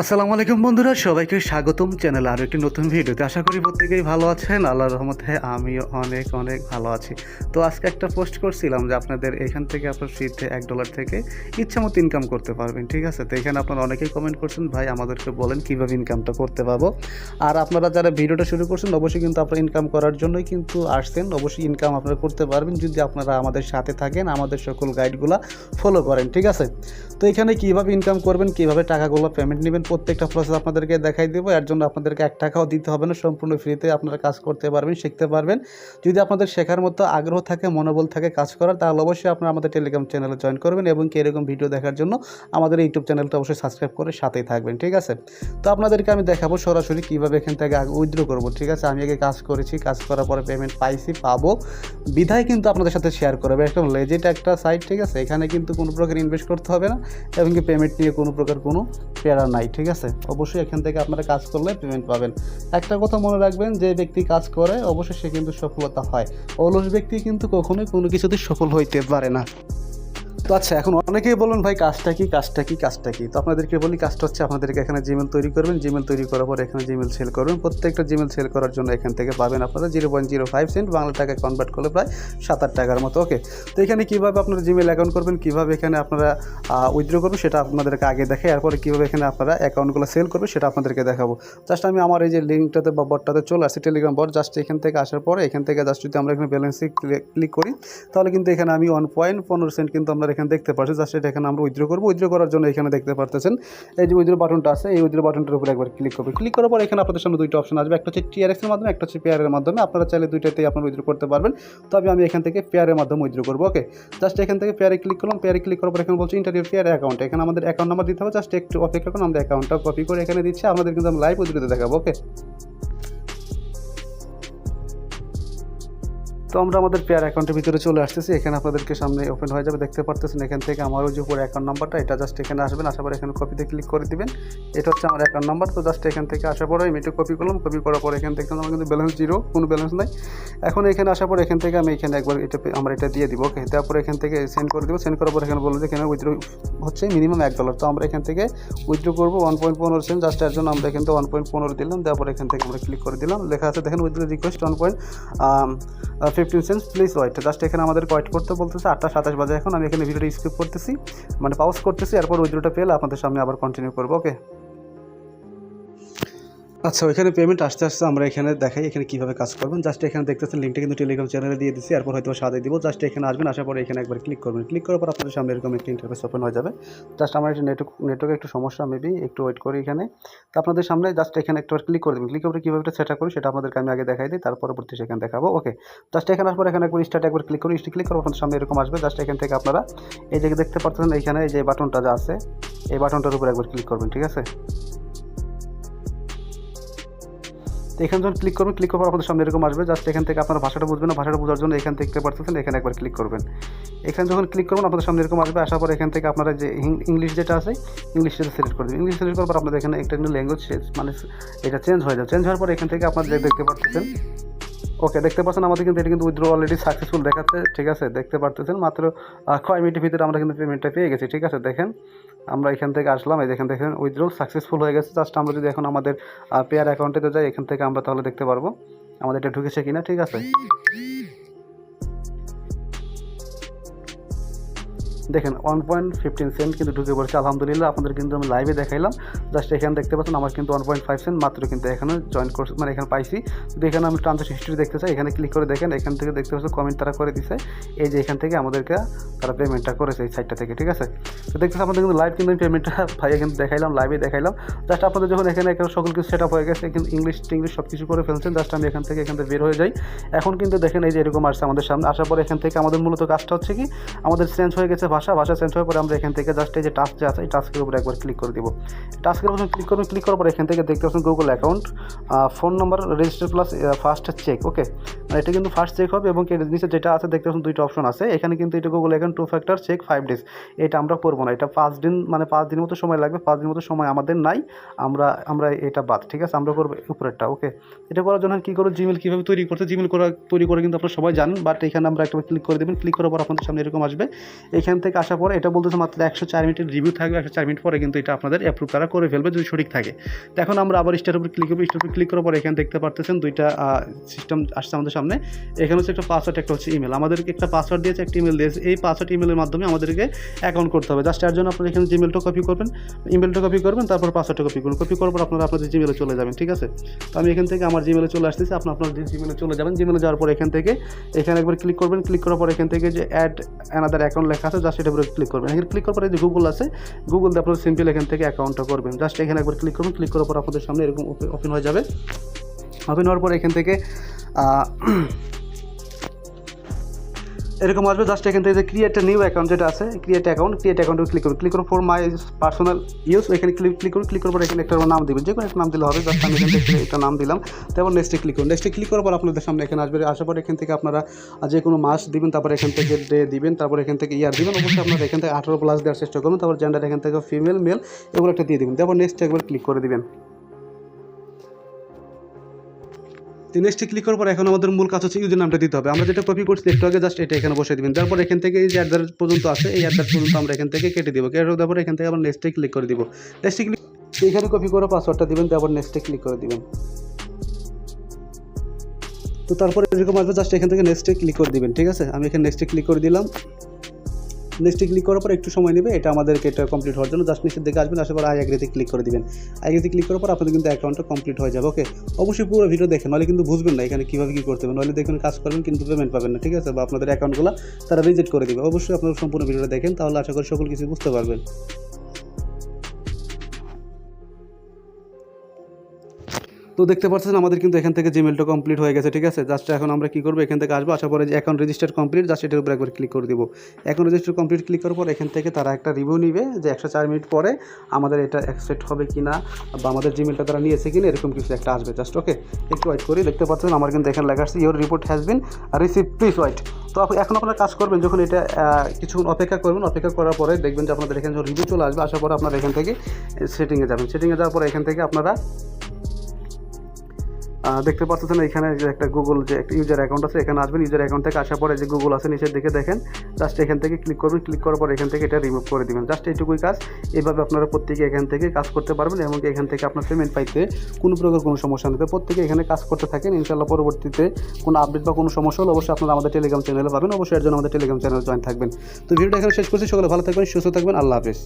আসসালামু আলাইকুম বন্ধুরা, সবাইকে স্বাগতম চ্যানেল আর একটি নতুন ভিডিওতে। আশা করি প্রত্যেকেই ভালো আছেন, আল্লাহর রহমতে আমিও অনেক অনেক ভালো আছি। তো আজকে একটা পোস্ট করছিলাম যে আপনাদের এখান থেকে আপনার ফ্রিতে এক ডলার থেকে ইচ্ছা মতো ইনকাম করতে পারবেন, ঠিক আছে? তো এখানে আপনারা অনেকেই কমেন্ট করছেন, ভাই, আমাদেরকে বলেন কীভাবে ইনকামটা করতে পারব? আর আপনারা যারা ভিডিওটা শুরু করছেন, অবশ্যই কিন্তু আপনারা ইনকাম করার জন্যই কিন্তু আসছেন। অবশ্যই ইনকাম আপনারা করতে পারবেন যদি আপনারা আমাদের সাথে থাকেন, আমাদের সকল গাইডগুলো ফলো করেন, ঠিক আছে? তো এখানে কীভাবে ইনকাম করবেন, কীভাবে টাকাগুলো পেমেন্ট নেবেন প্রত্যেকটা প্রসেস আপনাদেরকে দেখাই দেবো। এর জন্য আপনাদেরকে এক টাকাও দিতে হবে না, সম্পূর্ণ ফ্রিতে আপনারা কাজ করতে পারবেন, শিখতে পারবেন। যদি আপনাদের শেখার মতো আগ্রহ থাকে, মনোবল থাকে কাজ করার, তাহলে অবশ্যই আপনারা আমাদের টেলিগ্রাম চ্যানেলে জয়েন করবেন এবং কি এরকম ভিডিও দেখার জন্য আমাদের ইউটিউব চ্যানেলটা অবশ্যই সাবস্ক্রাইব করে সাথেই থাকবেন, ঠিক আছে? তো আপনাদেরকে আমি দেখাবো সরাসরি কীভাবে এখান থেকে আগে উইথড্র করব, ঠিক আছে? আমি আগে কাজ করেছি, কাজ করার পরে পেমেন্ট পাইছি, পাবো। বিধায় কিন্তু আপনাদের সাথে শেয়ার করবে একদম লেজিট একটা সাইট ঠিক আছে? এখানে কিন্তু কোনো প্রকার ইনভেস্ট করতে হবে না, এবং কি পেমেন্ট নিয়ে কোনো প্রকার কোনো প্যারা নাই, ঠিক আছে? অবশ্যই এখান থেকে আপনারা কাজ করলে পেমেন্ট পাবেন। একটা কথা মনে রাখবেন, যে ব্যক্তি কাজ করে, অবশ্যই সে কিন্তু সফলতা হয়। অলস ব্যক্তি কিন্তু কখনোই কোনো কিছুতে সফল হইতে পারে না। তো আচ্ছা এখন অনেকেই বলুন ভাই, কাজটা কি কাজটা কি কাজটা কি? তো আপনাদেরকে বলি, কাজটা হচ্ছে আপনাদেরকে এখানে জিমেল তৈরি করবেন। জিমেল তৈরি করার পর এখানে জিমেল সেল করবেন। প্রত্যেকটা জিমেল সেল করার জন্য এখান থেকে পাবেন আপনারা zero point zero five cent Bangla টাকায় কনভার্ট করলে প্রায় সাত আট টাকার মতো ওকে তো এখানে কীভাবে আপনারা জিমেল অ্যাকাউন্ট করবেন, কীভাবে এখানে আপনারা উইথড্র করবেন, সেটা আপনাদেরকে আগে দেখে এরপরে কীভাবে এখানে আপনারা অ্যাকাউন্টগুলো সেল করবে সেটা আপনাদেরকে দেখাবো। জাস্ট আমি আমার এই যে লিঙ্কটাতে বা বটটাতে চলে আসছি টেলিগ্রাম বট জাস্ট এখান থেকে আসার পরে, এখান থেকে জাস্ট যদি আমরা এখানে ব্যালেন্সে ক্লিক করি, তাহলে কিন্তু এখানে আমি ওয়ান পয়েন্ট পনেরো সেন্ট কিন্তু আমরা এখানে দেখতে পাচ্ছি জাস্ট এটা এখানে আমরা উইথড্র করব। উইথড্র করার জন্য এখানে দেখতে পারতেছেন, এই যে উইথড্র বাটনটা আছে, এই উইথড্র বাটনটার উপরে একবার ক্লিক করবে। ক্লিক করার পর এখানে আপনাদের সামনে দুইটা অপশন আসবে। একটা হচ্ছে টিআরএক্স এর মাধ্যমে, একটা হচ্ছে পেয়ারের মাধ্যমে। আপনারা চাইলে দুইটাতেই আপনারা উইথড্র করতে পারবেন। তবে আমি এখান থেকে পেয়ারের মাধ্যমে উইথড্র করব ওকে জাস্ট এখান থেকে পেয়ারে ক্লিক করলাম পেয়ারে ক্লিক করার পর এখানে বলছি ইন্টারভিউ পেয়ার অ্যাকাউন্ট এখানে আমাদের অ্যাকাউন্ট নাম্বার দিতে হবে জাস্ট একটু অপেক্ষা করুন আমাদের অ্যাকাউন্টটা কপি করে এখানে দিচ্ছি। আমাদের কিন্তু আমি লাইভ উইথড্রোতে দেখাবো ওকে তো আমরা আমাদের পেয়ার অ্যাকাউন্টের ভিতরে চলে আসতেছি। এখানে আপনাদেরকে সামনে ওপেন হয়ে যাবে। দেখতে পারতেছেন এখান থেকে আমার ওই যে উপরে অ্যাকাউন্ট নাম্বারটা এটা জাস্ট এখানে আসবেন আসার পর এখানে কপিতে ক্লিক করে দিবেন। এটা হচ্ছে আমার অ্যাকাউন্ট নাম্বার তো জাস্ট এখান থেকে আসার পরে আমি এটা কপি করলাম। কপি করার পর এখান থেকে আমার কিন্তু ব্যালেন্স জিরো কোনো ব্যালেন্স নাই। এখন এখানে আসার পর এখান থেকে আমি এখানে একবার এটা আমরা এটা দিয়ে দিব ওকে তারপর এখান থেকে সেন্ড করে দিব। সেন্ড করার পর এখানে বলব যে এখানে উইথড্র হচ্ছে মিনিমাম এক ডলার তো আমরা এখান থেকে উইথড্র করব। ওয়ান পয়েন্ট পনেরো সেন্ট জাস্ট এর জন্য আমরা এখান থেকে ওয়ান পয়েন্ট পনেরো দিলাম। তারপর এখান থেকে আমরা ক্লিক করে দিলাম। লেখা আছে, দেখেন withdraw request one point fifteen cents please wait just এখানে আমাদের ওয়াইট করতে বলতেছে, আটটা সাতাশ বাজে এখন, আমি এখানে ভিডিওটা স্কিপ করতেছি মানে পাউজ করতেছি, এরপর উইড্রোটা পেলে আপনাদের সামনে আবার কন্টিনিউ করব ওকে আচ্ছা ওইখানে পেমেন্ট আসতে আসতে আমরা এখানে দেখাই এখানে কীভাবে কাজ করবেন। জাস্ট এখানে দেখতেছেন লিঙ্কটা কিন্তু টেলিগ্রাম চ্যানেলে দিয়ে দিচ্ছি এরপর হয়তো সাথে দিব। জাস্ট এখানে আসবেন, আসার পরে এখানে একবার ক্লিক করবেন। ক্লিক করার পর আপনাদের সামনে এরকম একটি ইন্টারফেস ওপেন হয়ে যাবে। জাস্ট আমার একটা নেটওয়ার্ক নেটওয়ার্কে একটু সমস্যা মেবি একটু ওয়েট করি এখানে। তো আপনাদের সামনে জাস্ট এখানে একটু ক্লিক করে দেবেন। ক্লিক করে কীভাবে এটা সেট করি সেটা আপনাদেরকে আমি আগে দেখাই দিই তার পরবর্তী সেখানে দেখাবো। ওকে জাস্ট এখানে আসার পর এখানে একবার স্টার্ট একবার ক্লিক করি স্টার্ট ক্লিক করার আপনাদের সামনে এরকম আসবে। জাস্ট এখান থেকে আপনারা এই যে দেখতে পাচ্ছেন এইখানে এই যে বাটনটা যা আছে, এই বাটনটার উপর একবার ক্লিক করবেন, ঠিক আছে? এখানে যখন ক্লিক করবেন ক্লিক করার আপনাদের সামনে এরকম আসবে। জাস্ট এখান থেকে আপনার ভাষাটা বুঝবেন ভাষাটা বোঝার জন্য এখান থেকে পারতেছেন, এখানে একবার ক্লিক করবেন। এখানে যখন ক্লিক করবেন, আপনাদের সামনে এরকম আসবে, আসার পর এখান থেকে আপনারা যে ইংলিশ যেটা আছে ইংলিশ ইংলিশটা সিলেক্ট করবেন ইংলিশ সিলেক্ট করার পর আপনাদের এখানে একটা ল্যাঙ্গুয়েজ মানে এটা চেঞ্জ হয়ে যাবে। চেঞ্জ হওয়ার পর এখান থেকে আপনারা দেখতে পাচ্ছেন ওকে দেখতে পাচ্ছেন, আমাদের কিন্তু এটা কিন্তু উইথড্র অলরেডি সাকসেসফুল দেখাচ্ছে, ঠিক আছে? দেখতে পারতেছেন, মাত্র কয় মিনিটের ভিতরে আমরা কিন্তু পেমেন্টটা পেয়ে গেছি, ঠিক আছে? দেখেন, আমরা এখান থেকে আসলাম, এই দেখেন দেখেন উইথড্র সাকসেসফুল হয়ে গেছে। জাস্ট আমরা যদি এখন আমাদের পেয়ার অ্যাকাউন্টেতে যাই, এখান থেকে আমরা তাহলে দেখতে পারব, আমাদের এটা ঢুকেছে কিনা, ঠিক আছে? দেখেন ওয়ান পয়েন্ট ফিফটিন সেন্ট কিন্তু ঢুকে পড়েছে। আলহামদুলিল্লাহ, আপনাদের কিন্তু আমি লাইভে দেখাইলাম। জাস্ট এখানে দেখতে পাচ্ছেন, আমার কিন্তু ওয়ান পয়েন্ট ফাইভ সেন্ট মাত্র কিন্তু এখানে জয়েন করছে মানে এখানে পাইছি। যদি এখানে আমি ট্রানজাকশন হিস্ট্রি দেখতে চাই, এখানে ক্লিক করে দেখেন, এখান থেকে দেখতে পাচ্ছেন কমেন্ট তারা করে দিছে। এই যে এখান থেকে আমাদেরকে তারা পেমেন্টটা করেছে এই সাইটটা থেকে, ঠিক আছে? তো দেখতেছি আপনাদের কিন্তু লাইভ কিন্তু পেমেন্টটা ভাইয়া কিন্তু দেখাইলাম লাইভে দেখাইলাম। জাস্ট আপনাদের যখন এখানে এখানে সকল কিছু সেট আপ হয়ে গেছে, কিন্তু ইংলিশ টিংলিশ সব কিছু করে ফেলছেন জাস্ট আমি এখান থেকে এখান থেকে বের হয়ে যাই। এখন কিন্তু দেখেন এই যে এরকম আসছে আমাদের সামনে। আসার পর এখান থেকে আমাদের মূলত কাজটা হচ্ছে কি, আমাদের চেঞ্জ হয়ে গেছে ভাষা ভাষা চেঞ্জ হওয়ার পরে আমরা এখান থেকে জাস্ট এই যে টাস্ক যে আছে, এই টাস্কের উপরে একবার ক্লিক করে দিব। টাস্কের উপরে ক্লিক করবেন ক্লিক করার পর এখান থেকে দেখতে পাচ্ছেন Google account phone number register plus first check okay এটা কিন্তু ফার্স্ট চেক হবে এবং এর নিচে যেটা আছে, দেখতে পাচ্ছেন দুইটা অপশন আছে। এখানে কিন্তু এটা Google account two factor check five days এটা আমরা করব না। এটা পাঁচ দিন মানে পাঁচ দিনের মতো সময় লাগবে, পাঁচ দিনের মতো সময় আমাদের নাই। আমরা আমরা এটা বাদ, ঠিক আছে? আমরা করব উপরেরটা ওকে এটা করার জন্য কী করব? জিমেল কীভাবে তৈরি করতে জিমেল করা, তৈরি করে কিন্তু আপনারা সবাই জানেন বাট এখানে আমরা একটা ক্লিক করে দেবেন। ক্লিক করার পর আপনাদের সামনে এরকম আসবে। এখান থেকে আসার পরে এটা বলতেছে মাত্র একশো চার মিনিটের রিভিউ থাকবে। একশো চার মিনিট পরে কিন্তু এটা আপনাদের অ্যাপ্রুভ তারা করে ফেলবে যদি সঠিক থাকে। এখন আমরা আবার স্টার উপর ক্লিক করব। স্টার উপর ক্লিক করার পরে এখানে দেখতে পারতেছেন দুইটা সিস্টেম আসছে আমাদের সামনে। এখানে হচ্ছে একটা পাসওয়ার্ড একটা হচ্ছে ইমেল আমাদেরকে একটা পাসওয়ার্ড দিয়েছে, একটা ইমেল দিয়েছে। এই পাসওয়ার্ড ইমেলের মাধ্যমে আমাদেরকে অ্যাকাউন্ট করতে হবে। জাস্ট এর জন্য আপনারা এখানে জিমেলটা কপি করবেন। ইমেলটা কপি করবেন, তারপর পাসওয়ার্ডটা কপি করবেন। কপি করার পর আপনারা আপনাদের জিমেলে চলে যাবেন, ঠিক আছে? তো আমি এখান থেকে আমার জিমেলে চলে আসতেছি। আপনার আপনার জিমেলে চলে যাবেন জিমেলে যাওয়ার পর এখান থেকে, এখানে একবার ক্লিক করবেন। ক্লিক করার পর এখান থেকে যে অ্যাড অ্যানাদার অ্যাকাউন্ট লেখা আছে জাস্ট এটা ক্লিক করবেন। এখানে ক্লিক করার পরে যে গুগল আছে গুগল দিয়ে আপনারা সিম্পল এখান থেকে অ্যাকাউন্টটা করবেন। জাস্ট এখানে একবার ক্লিক করবেন। ক্লিক করার পর আপনাদের সামনে এরকম ওপেন হয়ে যাবে। ওপেন হওয়ার পর এখান থেকে এরকম আসবে জাস্ট এখান থেকে যে ক্রিয়েট নিউ অ্যাকাউন্ট যেটা আছে ক্রিয়েট অ্যাকাউন্ট ক্রিয়েট অ্যাকাউন্টে ক্লিক করুন। ক্লিক করুন ফর মাই পার্সোনাল ইউজ এখানে ক্লিক ক্লিক করুন ক্লিক করার পর এখানে একটা নাম দিবেন। যে কোনো একটা নাম দিলে হবে জাস্ট আমি এখান থেকে একটা নাম দিলাম। তারপর নেক্সটে ক্লিক করুন। নেক্সটে ক্লিক করার পর আপনাদের সামনে এখানে আসবে, আসার পর এখান থেকে আপনারা যে কোনো মাস দিবেন, তারপর এখান থেকে ডে দিবেন, তারপর এখান থেকে ইয়ার দিবেন, অবশ্যই আপনারা এখান থেকে আঠারো প্লাস দেওয়ার চেষ্টা করুন, তারপর জেন্ডার এখান থেকে ফিমেল মেল এগুলো একটা দিয়ে দিবেন। তারপর নেক্সট একবার ক্লিক করে দিবেন। তো নেক্সটে ক্লিক করার পর এখন আমাদের মূল কাজ হচ্ছে ইউজার নামটা দিতে হবে। আমরা যেটা কপি করছি একটু আগে জাস্ট এটা এখানে বসে দিবেন। তারপর এখান থেকে এই যে অ্যাড্রেস পর্যন্ত আছে, এই অ্যাড্রেস পর্যন্ত আমরা এখান থেকে কেটে দিব। কেটে দেওয়ার পর এখান থেকে আবার নেক্সটে ক্লিক করে দিব। নেক্সটে ক্লিক এখানে কপি করে পাসওয়ার্ডটা দিবেন, তারপর নেক্সটে ক্লিক করে দিবেন। তো তারপরে এরকম আসবে জাস্ট এখান থেকে নেক্সটে ক্লিক করে দিবেন, ঠিক আছে? আমি এখানে নেক্সটে ক্লিক করে দিলাম। নেক্সটে ক্লিক করার পর একটু সময় নেবে, এটা আমাদেরকে এটা কমপ্লিট হওয়ার জন্য। জাস্ট নিচের দিকে আসবেন, আসার পর আই এগ্রিতে ক্লিক করে দেবেন। আই ক্লিক করার পর আপনাদের কিন্তু অ্যাকাউন্টটা কমপ্লিট হয়ে যাবে ওকে অবশ্যই পুরো ভিডিও দেখেন নাহলে কিন্তু বুঝবেন না এখানে কীভাবে কী করতে হবে। নাহলে দেখবেন কাজ করবেন, কিন্তু পেমেন্ট পাবেন না, ঠিক আছে? বা আপনাদের অ্যাকাউন্টগুলো তারা রিজেক্ট করে দেবে। অবশ্যই আপনারা সম্পূর্ণ ভিডিওটা দেখেন, তাহলে আশা করি সকল কিছু বুঝতে পারবেন। তো দেখতে পাচ্ছেন আমাদের কিন্তু এখান থেকে জিমেলটা কমপ্লিট হয়ে গেছে, ঠিক আছে? জাস্ট এখন আমরা কি করব? এখান থেকে আসব, আসার পরে যে অ্যাকাউন্ট রেজিস্টার কমপ্লিট জাস্ট এটার উপরে একবার ক্লিক করে দিব। অ্যাকাউন্ট রেজিস্টার কমপ্লিট ক্লিক করার পর এখান থেকে তারা একটা রিভিউ নিবে, যে একশো চার মিনিট পরে আমাদের এটা অ্যাকসেপ্ট হবে কি না বা আমাদের জিমেলটা তারা নিয়েছে কি না এরকম কিছু একটা আসবে। জাস্ট ওকে একটু ওয়েট করি, দেখতে পাচ্ছেন আমার কিন্তু এখানে লেখা আসছে your report has been receive please wait তো এখন আপনারা কাজ করবেন যখন এটা কিছুক্ষণ অপেক্ষা করবেন, অপেক্ষা করার পরে দেখবেন যে আপনাদের এখানে যখন রিভিউ চলে আসবে, আসার পরে আপনারা এখান থেকে সেটিংয়ে যাবেন। সেটিংয়ে যাওয়ার পরে এখান থেকে আপনারা দেখতে পাচ্ছেন এখানে যে একটা গুগল যে একটা ইউজার অ্যাকাউন্ট আছে, এখানে আসবেন ইউজার অ্যাকাউন্ট থেকে আসার পরে যে গুগল আছে নিচের দিকে দেখেন জাস্ট এখান থেকে ক্লিক করবেন ক্লিক করার পর এখান থেকে এটা রিমুভ করে দিবেন। জাস্ট এইটুকুই কাজ এইভাবে আপনারা প্রত্যেকে এখান থেকে কাজ করতে পারবেন এবং এখান থেকে আপনার পেমেন্ট পাইতে কোনো প্রকার কোনো সমস্যা নেই। প্রত্যেকে এখানে কাজ করতে থাকেন ইনশাল্লাহ পরবর্তীতে কোনো আপডেট বা কোনো সমস্যা হলে অবশ্যই আপনারা আমাদের টেলিগ্রাম চ্যানেলে পাবেন, অবশ্যই এর জন্য আমাদের টেলিগ্রাম চ্যানেল জয়েন থাকবেন। তো ভিডিওটা এখানে শেষ করছি, সকলে ভালো থাকবেন, সুস্থ থাকবেন, আল্লাহ হাফিজ।